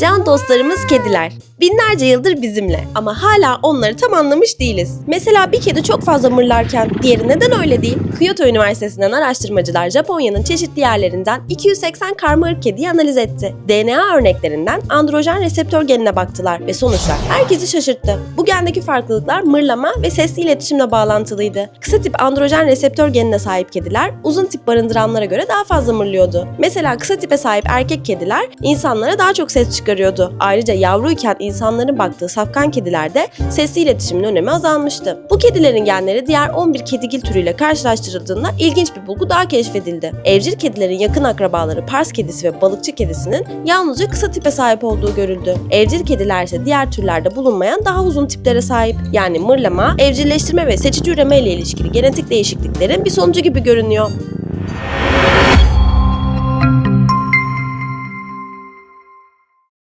Can dostlarımız kediler. Binlerce yıldır bizimle ama hala onları tam anlamış değiliz. Mesela bir kedi çok fazla mırlarken diğeri neden öyle değil? Kyoto Üniversitesi'nden araştırmacılar Japonya'nın çeşitli yerlerinden 280 karma ırk kediyi analiz etti. DNA örneklerinden androjen reseptör genine baktılar ve sonuçlar herkesi şaşırttı. Bu gendeki farklılıklar mırlama ve sesli iletişimle bağlantılıydı. Kısa tip androjen reseptör genine sahip kediler uzun tip barındıranlara göre daha fazla mırlıyordu. Mesela kısa tipe sahip erkek kediler insanlara daha çok ses çıkarıyordu. Ayrıca yavruyken insanların baktığı safkan kedilerde sesli iletişimin önemi azalmıştı. Bu kedilerin genleri diğer 11 kedigil türüyle karşılaştırıldığında ilginç bir bulgu daha keşfedildi. Evcil kedilerin yakın akrabaları Pars kedisi ve balıkçı kedisinin yalnızca kısa tipe sahip olduğu görüldü. Evcil kediler ise diğer türlerde bulunmayan daha uzun tiplere sahip. Yani mırlama, evcilleştirme ve seçici üreme ile ilişkili genetik değişikliklerin bir sonucu gibi görünüyor.